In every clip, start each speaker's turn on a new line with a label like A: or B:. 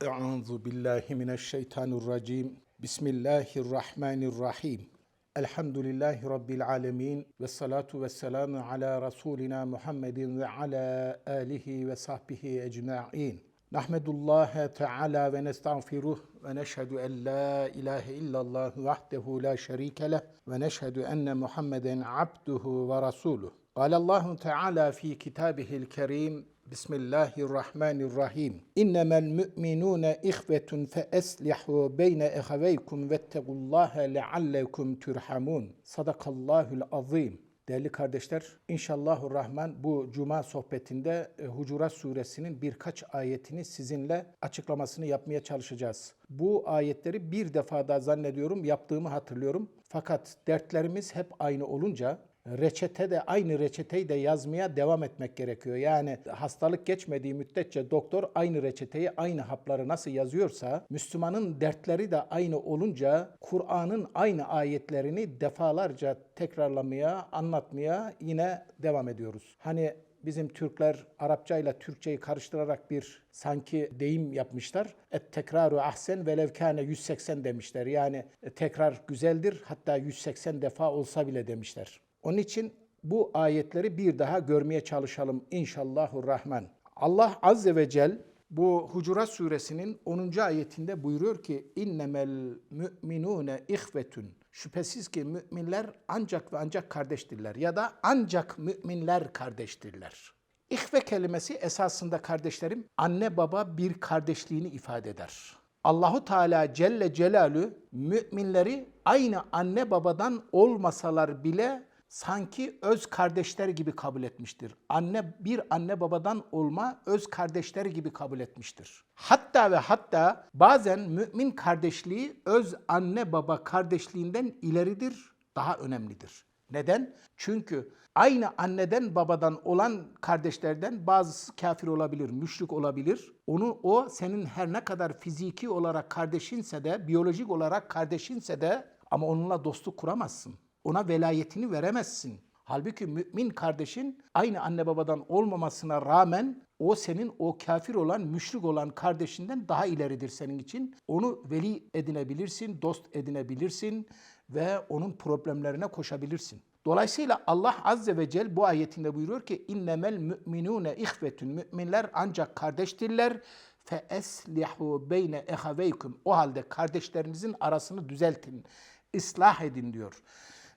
A: Euzu billahi mineşşeytanirracim. Bismillahirrahmanirrahim. Elhamdülillahi rabbil alamin ve salatu vesselamu ala rasulina Muhammedin ve ala alihi ve sahbihi ecmaîn. Nahmedullah Teala ve nestağfiruh ve neşhedü en la ilahe illallah vahdehu la şerike leh ve neşhedü enne Muhammeden abduhu ve rasuluh. Kâlallahu Teala fi kitâbihil kerîm Bismillahirrahmanirrahim. İnnemel mü'minûne ihvetun fe eslihu beyne ehaveykum vettegullâhe leallekum türhamûn. Sadakallâhül azîm. Değerli kardeşler, inşallahü rahman bu cuma sohbetinde e, Hucurat suresinin birkaç ayetini sizinle açıklamasını yapmaya çalışacağız. Bu ayetleri bir defa daha zannediyorum yaptığımı hatırlıyorum. Fakat dertlerimiz hep aynı olunca reçete de aynı reçeteyi de yazmaya devam etmek gerekiyor. Yani hastalık geçmediği müddetçe doktor aynı reçeteyi, aynı hapları nasıl yazıyorsa, Müslümanın dertleri de aynı olunca Kur'an'ın aynı ayetlerini defalarca tekrarlamaya, anlatmaya yine devam ediyoruz. Hani bizim Türkler Arapça ile Türkçeyi karıştırarak bir sanki deyim yapmışlar. Et tekraru ahsen velev kâne 180 demişler. Yani tekrar güzeldir hatta 180 defa olsa bile demişler. Onun için bu ayetleri bir daha görmeye çalışalım inşallahurrahman. Allah azze ve cel bu Hucurat suresinin 10. ayetinde buyuruyor ki innemel müminune ihvetun. Şüphesiz ki müminler ancak ve ancak kardeştirler ya da ancak müminler kardeştirler. İhve kelimesi esasında kardeşlerim anne baba bir kardeşliğini ifade eder. Allahu Teala Celle Celalü müminleri aynı anne babadan olmasalar bile sanki öz kardeşler gibi kabul etmiştir. Anne bir anne babadan olma öz kardeşler gibi kabul etmiştir. Hatta ve hatta bazen mümin kardeşliği öz anne baba kardeşliğinden ileridir, daha önemlidir. Neden? Çünkü aynı anneden babadan olan kardeşlerden bazısı kafir olabilir, müşrik olabilir. Onu o senin her ne kadar fiziki olarak kardeşinse de, biyolojik olarak kardeşinse de ama onunla dostluk kuramazsın. Ona velayetini veremezsin. Halbuki mümin kardeşin aynı anne babadan olmamasına rağmen o senin o kafir olan, müşrik olan kardeşinden daha ileridir senin için. Onu veli edinebilirsin, dost edinebilirsin ve onun problemlerine koşabilirsin. Dolayısıyla Allah Azze ve Celle bu ayetinde buyuruyor ki innemel müminune ihvetun müminler ancak kardeştirler fe eslihu beyne ehaveykum o halde kardeşlerinizin arasını düzeltin, ıslah edin diyor.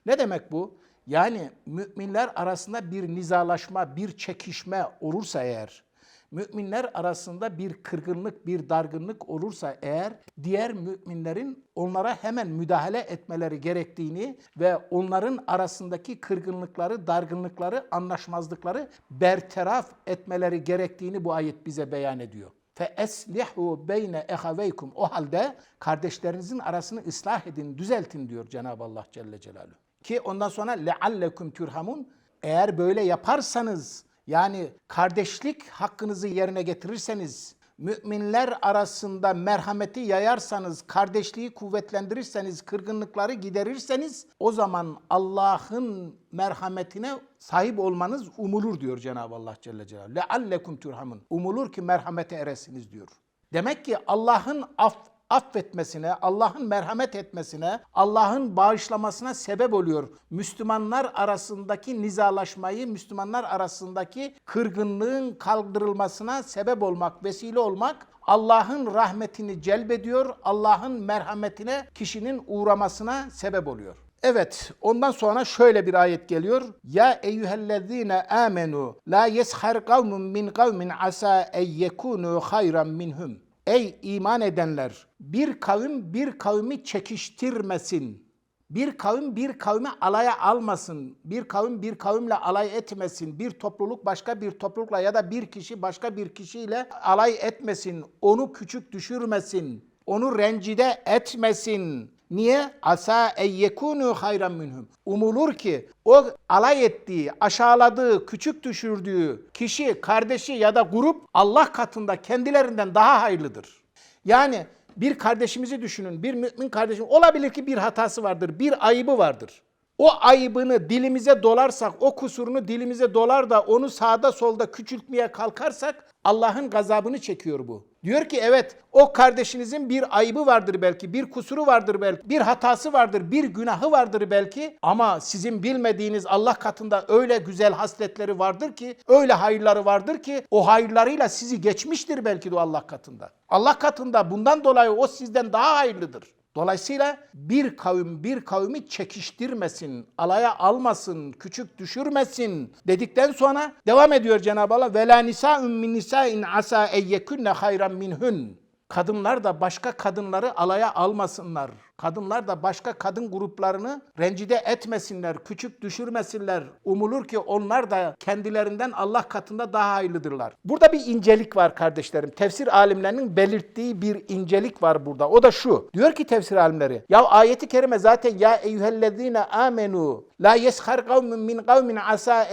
A: Ne demek bu? Yani müminler arasında bir nizalaşma, bir çekişme olursa eğer, müminler arasında bir kırgınlık, bir dargınlık olursa eğer diğer müminlerin onlara hemen müdahale etmeleri gerektiğini ve onların arasındaki kırgınlıkları, dargınlıkları, anlaşmazlıkları bertaraf etmeleri gerektiğini bu ayet bize beyan ediyor. Fe eslihu beyne ehaveykum. O halde kardeşlerinizin arasını ıslah edin, düzeltin diyor Cenab-ı Allah Celle Celaluhu. Ki ondan sonra leallekum turhamun. Eğer böyle yaparsanız yani kardeşlik hakkınızı yerine getirirseniz, müminler arasında merhameti yayarsanız, kardeşliği kuvvetlendirirseniz, kırgınlıkları giderirseniz o zaman Allah'ın merhametine sahip olmanız umulur diyor Cenab-ı Allah Celle Celaluhu. Leallekum turhamun. Umulur ki merhamete eresiniz diyor. Demek ki Allah'ın af affetmesine, Allah'ın merhamet etmesine, Allah'ın bağışlamasına sebep oluyor. Müslümanlar arasındaki nizalaşmayı, Müslümanlar arasındaki kırgınlığın kaldırılmasına sebep olmak, vesile olmak Allah'ın rahmetini celbediyor, Allah'ın merhametine kişinin uğramasına sebep oluyor. Evet, ondan sonra şöyle bir ayet geliyor. Ya eyyühellezine amenu la yeshar kavmun min kavmin asa en yekunu hayran minhum. Ey iman edenler! Bir kavim bir kavmi çekiştirmesin. Bir kavim bir kavmi alaya almasın. Bir kavim bir kavimle alay etmesin. Bir topluluk başka bir toplulukla ya da bir kişi başka bir kişiyle alay etmesin. Onu küçük düşürmesin. Onu rencide etmesin. Niye? Asa eyyekunu hayran minhum. Umulur ki o alay ettiği, aşağıladığı, küçük düşürdüğü kişi, kardeşi ya da grup Allah katında kendilerinden daha hayırlıdır. Yani bir kardeşimizi düşünün, bir mümin kardeşim olabilir ki bir hatası vardır, bir ayıbı vardır. O ayıbını dilimize dolarsak, o kusurunu dilimize dolar da onu sağda solda küçültmeye kalkarsak Allah'ın gazabını çekiyor bu. Diyor ki evet o kardeşinizin bir ayıbı vardır belki, bir kusuru vardır belki, bir hatası vardır, bir günahı vardır belki ama sizin bilmediğiniz Allah katında öyle güzel hasletleri vardır ki, öyle hayırları vardır ki o hayırlarıyla sizi geçmiştir belki de Allah katında. Allah katında bundan dolayı o sizden daha hayırlıdır. Dolayısıyla bir kavim bir kavmi çekiştirmesin, alaya almasın, küçük düşürmesin dedikten sonra devam ediyor Cenab-ı Allah. Vela nisa'un min nisa'in asa eyyekunne hayran minhun. Kadınlar da başka kadınları alaya almasınlar. Kadınlar da başka kadın gruplarını rencide etmesinler, küçük düşürmesinler. Umulur ki onlar da kendilerinden Allah katında daha hayırlıdırlar. Burada bir incelik var kardeşlerim. Tefsir alimlerinin belirttiği bir incelik var burada. O da şu. Diyor ki tefsir alimleri. Ya ayeti kerime zaten ya eyyühellezine amenu la yeshar kavmin min kavmin asa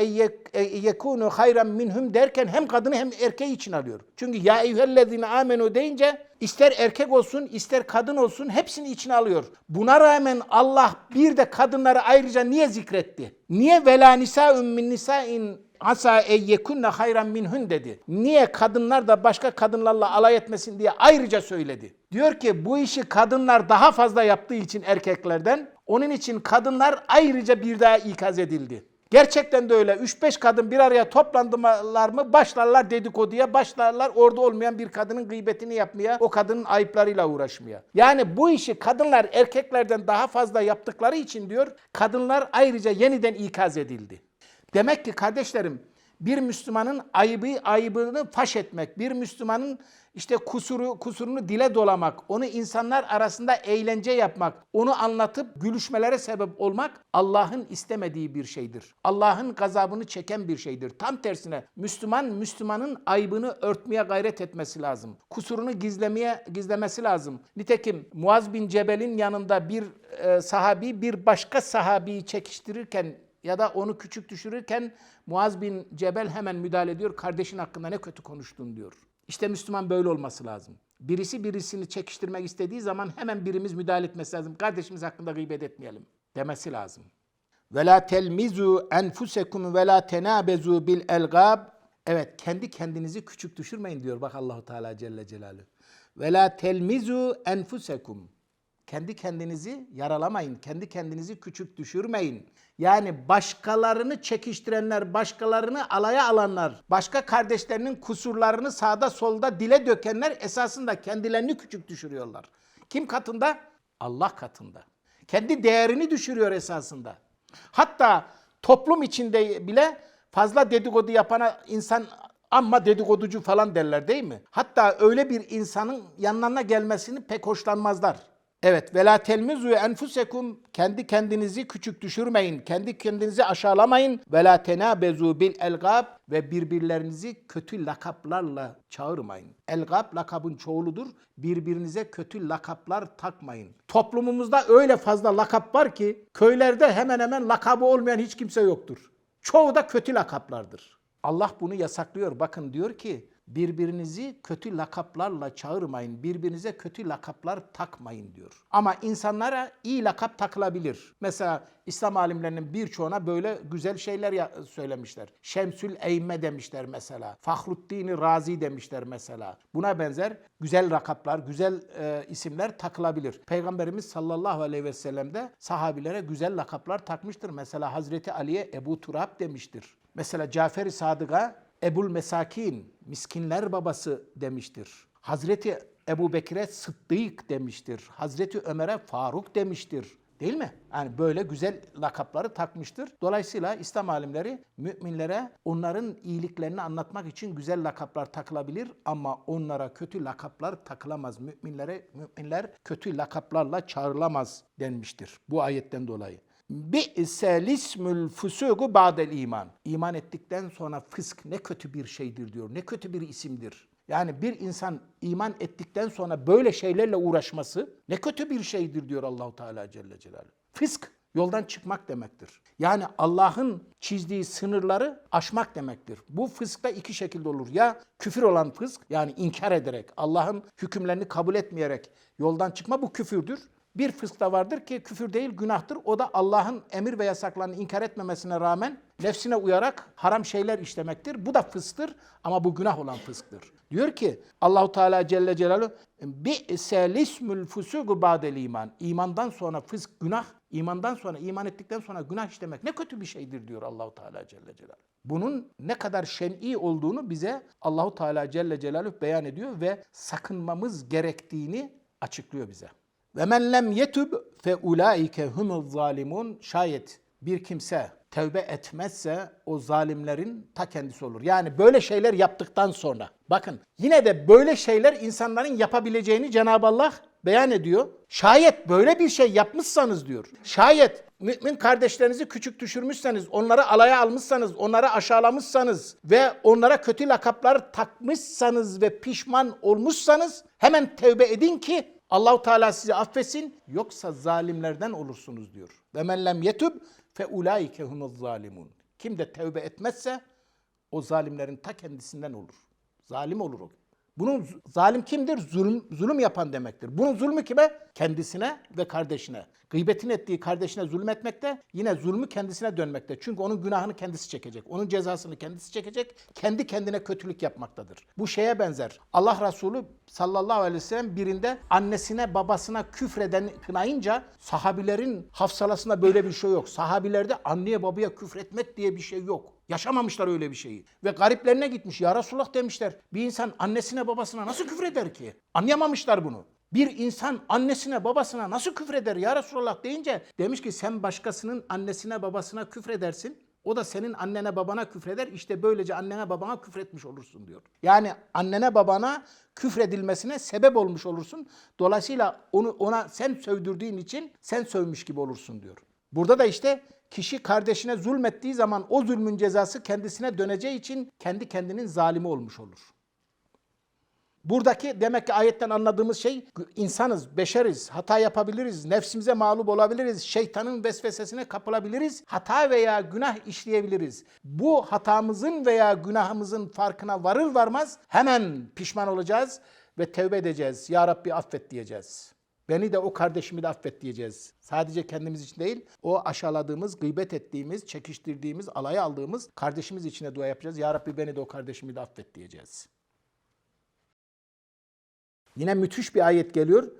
A: yekunu hayran minhum derken hem kadını hem erkeği için alıyor. Çünkü ya eyyühellezine amenu deyince ister erkek olsun ister kadın olsun hepsini içine alıyor. Buna rağmen Allah bir de kadınları ayrıca niye zikretti? Niye vela nisa'un min nisa'in asa eyyekunne hayran minhun dedi. Niye kadınlar da başka kadınlarla alay etmesin diye ayrıca söyledi. Diyor ki bu işi kadınlar daha fazla yaptığı için erkeklerden onun için kadınlar ayrıca bir daha ikaz edildi. Gerçekten de öyle. 3-5 kadın bir araya toplandılar mı başlarlar dedikoduya, başlarlar orada olmayan bir kadının gıybetini yapmaya, o kadının ayıplarıyla uğraşmaya. Yani bu işi kadınlar erkeklerden daha fazla yaptıkları için diyor, kadınlar ayrıca yeniden ikaz edildi. Demek ki kardeşlerim bir Müslümanın ayıbı ayıbını faş etmek, bir Müslümanın işte kusuru kusurunu dile dolamak, onu insanlar arasında eğlence yapmak, onu anlatıp gülüşmelere sebep olmak Allah'ın istemediği bir şeydir. Allah'ın gazabını çeken bir şeydir. Tam tersine Müslüman Müslümanın ayıbını örtmeye gayret etmesi lazım. Kusurunu gizlemeye gizlemesi lazım. Nitekim Muaz bin Cebel'in yanında bir e, sahabi bir başka sahabiyi çekiştirirken ya da onu küçük düşürürken Muaz bin Cebel hemen müdahale ediyor. Kardeşin hakkında ne kötü konuştun diyor. İşte Müslüman böyle olması lazım. Birisi birisini çekiştirmek istediği zaman hemen birimiz müdahale etmesi lazım. Kardeşimiz hakkında gıybet etmeyelim demesi lazım. Ve la telmizu enfusekum ve la tenabezu bil elgab. Evet kendi kendinizi küçük düşürmeyin diyor bak Allahu Teala Celle Celaluhu. Ve la telmizu enfusekum. Kendi kendinizi yaralamayın, kendi kendinizi küçük düşürmeyin. Yani başkalarını çekiştirenler, başkalarını alaya alanlar, başka kardeşlerinin kusurlarını sağda solda dile dökenler esasında kendilerini küçük düşürüyorlar. Kim katında? Allah katında. Kendi değerini düşürüyor esasında. Hatta toplum içinde bile fazla dedikodu yapana insan ama dedikoducu falan derler değil mi? Hatta öyle bir insanın yanlarına gelmesini pek hoşlanmazlar. Evet, ve la telmizu enfusekum kendi kendinizi küçük düşürmeyin, kendi kendinizi aşağılamayın. Ve la tenabezu bil elgab ve birbirlerinizi kötü lakaplarla çağırmayın. Elgab lakabın çoğuludur. Birbirinize kötü lakaplar takmayın. Toplumumuzda öyle fazla lakap var ki köylerde hemen hemen lakabı olmayan hiç kimse yoktur. Çoğu da kötü lakaplardır. Allah bunu yasaklıyor. Bakın diyor ki birbirinizi kötü lakaplarla çağırmayın, birbirinize kötü lakaplar takmayın diyor. Ama insanlara iyi lakap takılabilir. Mesela İslam alimlerinin birçoğuna böyle güzel şeyler söylemişler. Şemsül Eyme demişler mesela. Fahruddin Razi demişler mesela. Buna benzer güzel lakaplar, güzel e, isimler takılabilir. Peygamberimiz sallallahu aleyhi ve sellem de sahabilere güzel lakaplar takmıştır. Mesela Hazreti Ali'ye Ebu Turab demiştir. Mesela Cafer-i Sadık'a Ebul Mesakin, miskinler babası demiştir. Hazreti Ebu Bekir'e Sıddık demiştir. Hazreti Ömer'e Faruk demiştir. Değil mi? Yani böyle güzel lakapları takmıştır. Dolayısıyla İslam alimleri müminlere onların iyiliklerini anlatmak için güzel lakaplar takılabilir ama onlara kötü lakaplar takılamaz. Müminlere müminler kötü lakaplarla çağrılamaz denmiştir bu ayetten dolayı. Bi'sel ismül fusugu ba'del iman. İman ettikten sonra fısk ne kötü bir şeydir diyor. Ne kötü bir isimdir. Yani bir insan iman ettikten sonra böyle şeylerle uğraşması ne kötü bir şeydir diyor Allahu Teala Celle Celaluhu. Fısk yoldan çıkmak demektir. Yani Allah'ın çizdiği sınırları aşmak demektir. Bu fıskta iki şekilde olur. Ya küfür olan fısk yani inkar ederek, Allah'ın hükümlerini kabul etmeyerek yoldan çıkma bu küfürdür. Bir fısk da vardır ki küfür değil günahtır. O da Allah'ın emir ve yasaklarını inkar etmemesine rağmen nefsine uyarak haram şeyler işlemektir. Bu da fısktır ama bu günah olan fısktır. Diyor ki Allahu Teala Celle Celaluhu bi selismül fusugu ba'del iman. İmandan sonra fısk günah, imandan sonra iman ettikten sonra günah işlemek ne kötü bir şeydir diyor Allahu Teala Celle Celaluhu. Bunun ne kadar şen'i olduğunu bize Allahu Teala Celle Celaluhu beyan ediyor ve sakınmamız gerektiğini açıklıyor bize. Ve men lem yetub fe ulaike humuz zalimun. Şayet bir kimse tevbe etmezse o zalimlerin ta kendisi olur. Yani böyle şeyler yaptıktan sonra. Bakın yine de böyle şeyler insanların yapabileceğini Cenab-ı Allah beyan ediyor. Şayet böyle bir şey yapmışsanız diyor. Şayet mümin kardeşlerinizi küçük düşürmüşseniz, onları alaya almışsanız, onları aşağılamışsanız ve onlara kötü lakaplar takmışsanız ve pişman olmuşsanız hemen tevbe edin ki Allahu Teala sizi affetsin yoksa zalimlerden olursunuz diyor. Ve men lem yetub fe ulaike zalimun. Kim de tevbe etmezse o zalimlerin ta kendisinden olur. Zalim olur o. Bunun zalim kimdir? Zulüm, zulüm yapan demektir. Bunun zulmü kime? Kendisine ve kardeşine. Gıybetin ettiği kardeşine zulmetmekte yine zulmü kendisine dönmekte. Çünkü onun günahını kendisi çekecek. Onun cezasını kendisi çekecek. Kendi kendine kötülük yapmaktadır. Bu şeye benzer. Allah Resulü sallallahu aleyhi ve sellem birinde annesine babasına küfreden kınayınca sahabilerin hafsalasında böyle bir şey yok. Sahabilerde anneye babaya küfretmek diye bir şey yok. Yaşamamışlar öyle bir şeyi. Ve gariplerine gitmiş. Ya Resulullah demişler. Bir insan annesine babasına nasıl küfreder ki? Anlayamamışlar bunu. Bir insan annesine babasına nasıl küfreder ya Resulullah deyince demiş ki sen başkasının annesine babasına küfredersin. O da senin annene babana küfreder. İşte böylece annene babana küfretmiş olursun diyor. Yani annene babana küfredilmesine sebep olmuş olursun. Dolayısıyla onu ona sen sövdürdüğün için sen sövmüş gibi olursun diyor. Burada da işte kişi kardeşine zulmettiği zaman o zulmün cezası kendisine döneceği için kendi kendinin zalimi olmuş olur. Buradaki demek ki ayetten anladığımız şey insanız, beşeriz, hata yapabiliriz, nefsimize mağlup olabiliriz, şeytanın vesvesesine kapılabiliriz, hata veya günah işleyebiliriz. Bu hatamızın veya günahımızın farkına varır varmaz hemen pişman olacağız ve tevbe edeceğiz. Ya Rabbi affet diyeceğiz. Beni de o kardeşimi de affet diyeceğiz. Sadece kendimiz için değil, o aşağıladığımız, gıybet ettiğimiz, çekiştirdiğimiz, alaya aldığımız kardeşimiz için de dua yapacağız. Ya Rabbi beni de o kardeşimi de affet diyeceğiz. Yine müthiş bir ayet geliyor.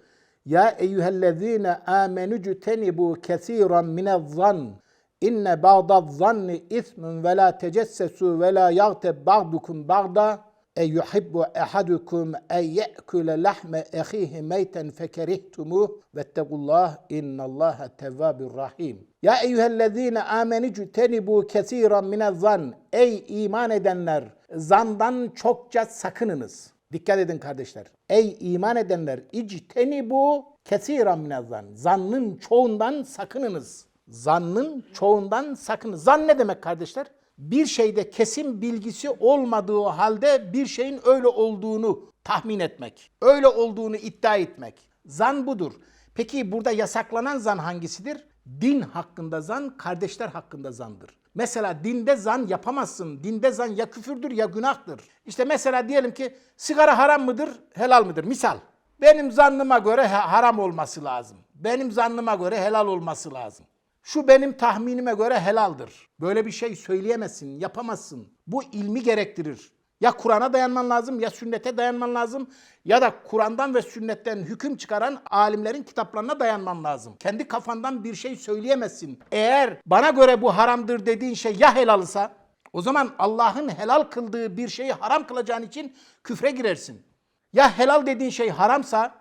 A: Ya eyyühellezine amenu cutenibu kesiran minez-zan. İnne ba'daz-zanni ismun ve la tecessesu ve la yagteb ba'dukum ba'da. E yuhibbu ahadukum en ye'kule lahme ehihi meyten fekerihtumuh vettegullah innallaha tevvabur rahim. Ya eyyühellezine amenu cutenibu kesiran minez-zan. Ey iman edenler zandan çokça sakınınız. Dikkat edin kardeşler. Ey iman edenler icteni bu kesiran minezan. Zannın çoğundan sakınınız. Zannın çoğundan sakınınız. Zan ne demek kardeşler? Bir şeyde kesin bilgisi olmadığı halde bir şeyin öyle olduğunu tahmin etmek. Öyle olduğunu iddia etmek. Zan budur. Peki burada yasaklanan zan hangisidir? Din hakkında zan, kardeşler hakkında zandır. Mesela dinde zan yapamazsın. Dinde zan ya küfürdür ya günahtır. İşte mesela diyelim ki sigara haram mıdır, helal mıdır? Misal. Benim zannıma göre ha- haram olması lazım. Benim zannıma göre helal olması lazım. Şu benim tahminime göre helaldir. Böyle bir şey söyleyemezsin, yapamazsın. Bu ilmi gerektirir. Ya Kur'an'a dayanman lazım ya sünnete dayanman lazım ya da Kur'an'dan ve sünnetten hüküm çıkaran alimlerin kitaplarına dayanman lazım. Kendi kafandan bir şey söyleyemezsin. Eğer bana göre bu haramdır dediğin şey ya helalsa o zaman Allah'ın helal kıldığı bir şeyi haram kılacağın için küfre girersin. Ya helal dediğin şey haramsa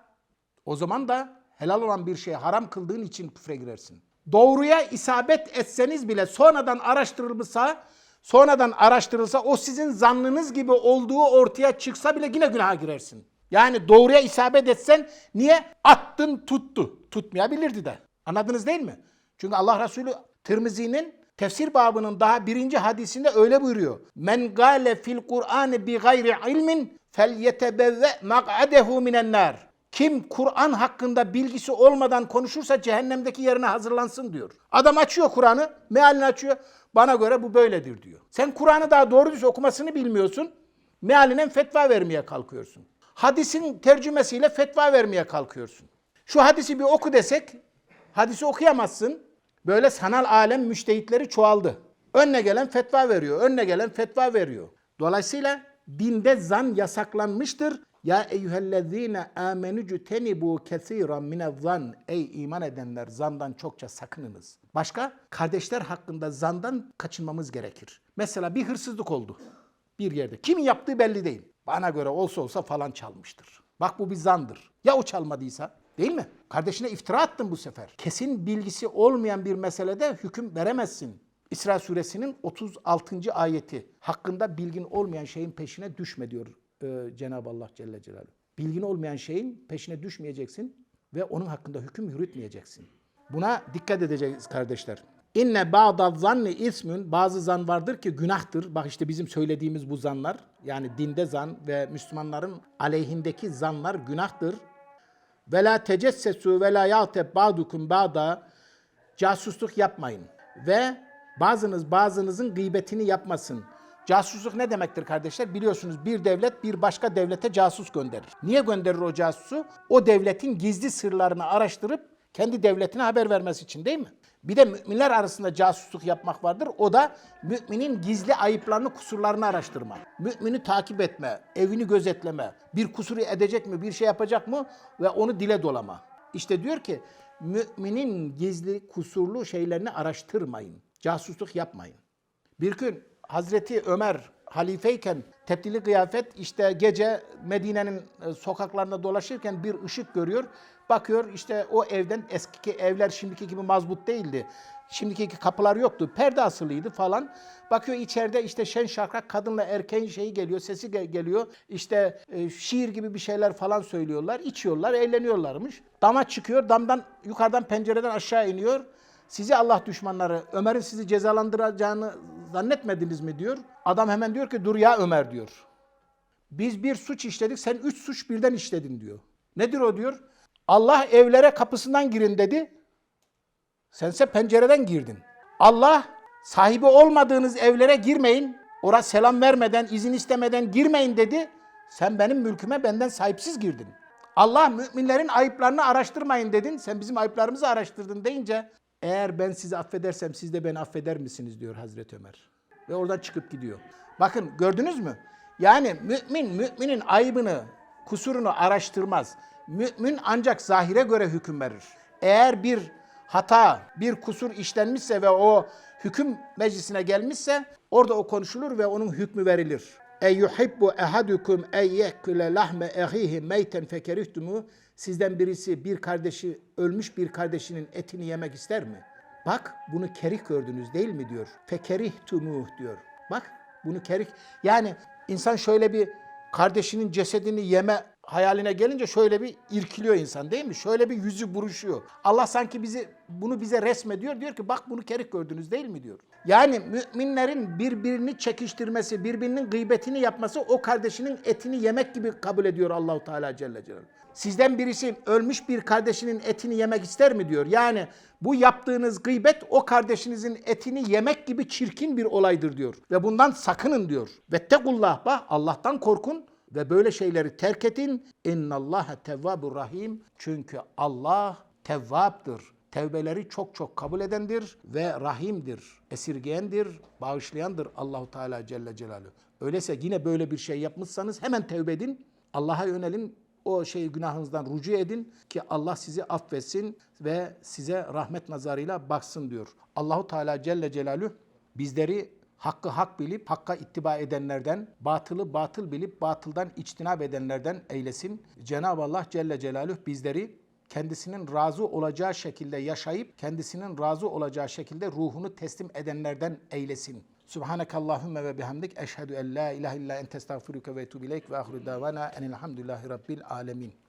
A: o zaman da helal olan bir şeyi haram kıldığın için küfre girersin. Doğruya isabet etseniz bile sonradan araştırılırsa, sonradan araştırılsa o sizin zannınız gibi olduğu ortaya çıksa bile yine günaha girersin. Yani doğruya isabet etsen niye? Attın tuttu. Tutmayabilirdi de. Anladınız değil mi? Çünkü Allah Resulü Tirmizi'nin tefsir babının daha birinci hadisinde öyle buyuruyor. Men gale fil Kur'an bi gayri ilmin fel yetebevve mak'adehu minen nar. Kim Kur'an hakkında bilgisi olmadan konuşursa cehennemdeki yerine hazırlansın diyor. Adam açıyor Kur'an'ı, mealini açıyor. Bana göre bu böyledir diyor. Sen Kur'an'ı daha doğru düz okumasını bilmiyorsun. Mealinden fetva vermeye kalkıyorsun. Hadisin tercümesiyle fetva vermeye kalkıyorsun. Şu hadisi bir oku desek, hadisi okuyamazsın. Böyle sanal alem müştehitleri çoğaldı. Önüne gelen fetva veriyor. Önüne gelen fetva veriyor. Dolayısıyla dinde zan yasaklanmıştır. Ya eyyühellezine amenücü tenibu kesiran minezzan. Ey iman edenler zandan çokça sakınınız. Başka? Kardeşler hakkında zandan kaçınmamız gerekir. Mesela bir hırsızlık oldu bir yerde. Kimin yaptığı belli değil. Bana göre olsa olsa falan çalmıştır. Bak bu bir zandır. Ya o çalmadıysa? Değil mi? Kardeşine iftira attın bu sefer. Kesin bilgisi olmayan bir meselede hüküm veremezsin. İsra suresinin 36. ayeti. Hakkında bilgin olmayan şeyin peşine düşme diyor e, Cenab-ı Allah Celle Celaluhu. Bilgin olmayan şeyin peşine düşmeyeceksin ve onun hakkında hüküm yürütmeyeceksin. Buna dikkat edeceğiz kardeşler. İnne ba'da zanni ismün bazı zan vardır ki günahtır. Bak işte bizim söylediğimiz bu zanlar yani dinde zan ve Müslümanların aleyhindeki zanlar günahtır. Ve la tecessesu ve la yağteb ba'dukum ba'da casusluk yapmayın. Ve bazınız bazınızın gıybetini yapmasın. Casusluk ne demektir kardeşler? Biliyorsunuz bir devlet bir başka devlete casus gönderir. Niye gönderir o casusu? O devletin gizli sırlarını araştırıp kendi devletine haber vermesi için değil mi? Bir de müminler arasında casusluk yapmak vardır. O da müminin gizli ayıplarını, kusurlarını araştırma. Mümini takip etme, evini gözetleme, bir kusuru edecek mi, bir şey yapacak mı ve onu dile dolama. İşte diyor ki müminin gizli, kusurlu şeylerini araştırmayın. Casusluk yapmayın. Bir gün Hazreti Ömer halifeyken tepdili kıyafet işte gece Medine'nin e, sokaklarında dolaşırken bir ışık görüyor. Bakıyor işte o evden eski evler şimdiki gibi mazbut değildi. Şimdiki kapılar yoktu. Perde asılıydı falan. Bakıyor içeride işte şen şakrak kadınla erkeğin şeyi geliyor, sesi gel- geliyor. İşte e, şiir gibi bir şeyler falan söylüyorlar. içiyorlar, eğleniyorlarmış. Dama çıkıyor, damdan yukarıdan pencereden aşağı iniyor. Sizi Allah düşmanları Ömer'in sizi cezalandıracağını zannetmediniz mi diyor. Adam hemen diyor ki dur ya Ömer diyor. Biz bir suç işledik sen üç suç birden işledin diyor. Nedir o diyor. Allah evlere kapısından girin dedi. Sense pencereden girdin. Allah sahibi olmadığınız evlere girmeyin. Ora selam vermeden, izin istemeden girmeyin dedi. Sen benim mülküme benden sahipsiz girdin. Allah müminlerin ayıplarını araştırmayın dedin. Sen bizim ayıplarımızı araştırdın deyince eğer ben sizi affedersem siz de beni affeder misiniz diyor Hazreti Ömer. Ve oradan çıkıp gidiyor. Bakın gördünüz mü? Yani mümin müminin ayıbını, kusurunu araştırmaz. Mümin ancak zahire göre hüküm verir. Eğer bir hata, bir kusur işlenmişse ve o hüküm meclisine gelmişse orada o konuşulur ve onun hükmü verilir. E yuhibbu ehadukum en yekule lahme ehihi meyten fekerihtumu Sizden birisi bir kardeşi ölmüş bir kardeşinin etini yemek ister mi? Bak bunu kerih gördünüz değil mi diyor. Fekerihtumu diyor. Bak bunu kerih yani insan şöyle bir kardeşinin cesedini yeme hayaline gelince şöyle bir irkiliyor insan değil mi? Şöyle bir yüzü buruşuyor. Allah sanki bizi bunu bize resmediyor. Diyor ki bak bunu kerih gördünüz değil mi diyor. Yani müminlerin birbirini çekiştirmesi, birbirinin gıybetini yapması o kardeşinin etini yemek gibi kabul ediyor Allahu Teala Celle Celaluhu. Sizden birisi ölmüş bir kardeşinin etini yemek ister mi diyor. Yani bu yaptığınız gıybet o kardeşinizin etini yemek gibi çirkin bir olaydır diyor. Ve bundan sakının diyor. Vettekullah bak Allah'tan korkun ve böyle şeyleri terk edin. İnnallâhe tevvâbur rahim. Çünkü Allah tevvaptır. Tevbeleri çok çok kabul edendir ve rahimdir, esirgeyendir, bağışlayandır Allahu Teala Celle Celaluhu. Öyleyse yine böyle bir şey yapmışsanız hemen tevbe edin. Allah'a yönelin, o şey günahınızdan rucu edin ki Allah sizi affetsin ve size rahmet nazarıyla baksın diyor. Allahu Teala Celle Celaluhu bizleri hakkı hak bilip hakka ittiba edenlerden, batılı batıl bilip batıldan içtinab edenlerden eylesin. Cenab-ı Allah Celle Celaluhu bizleri kendisinin razı olacağı şekilde yaşayıp kendisinin razı olacağı şekilde ruhunu teslim edenlerden eylesin. Subhanakallahümme ve bihamdik eşhedü en la ilahe illa ente estağfiruke ve etûbü ileyk ve ahiru davana enilhamdülillahi rabbil alemin.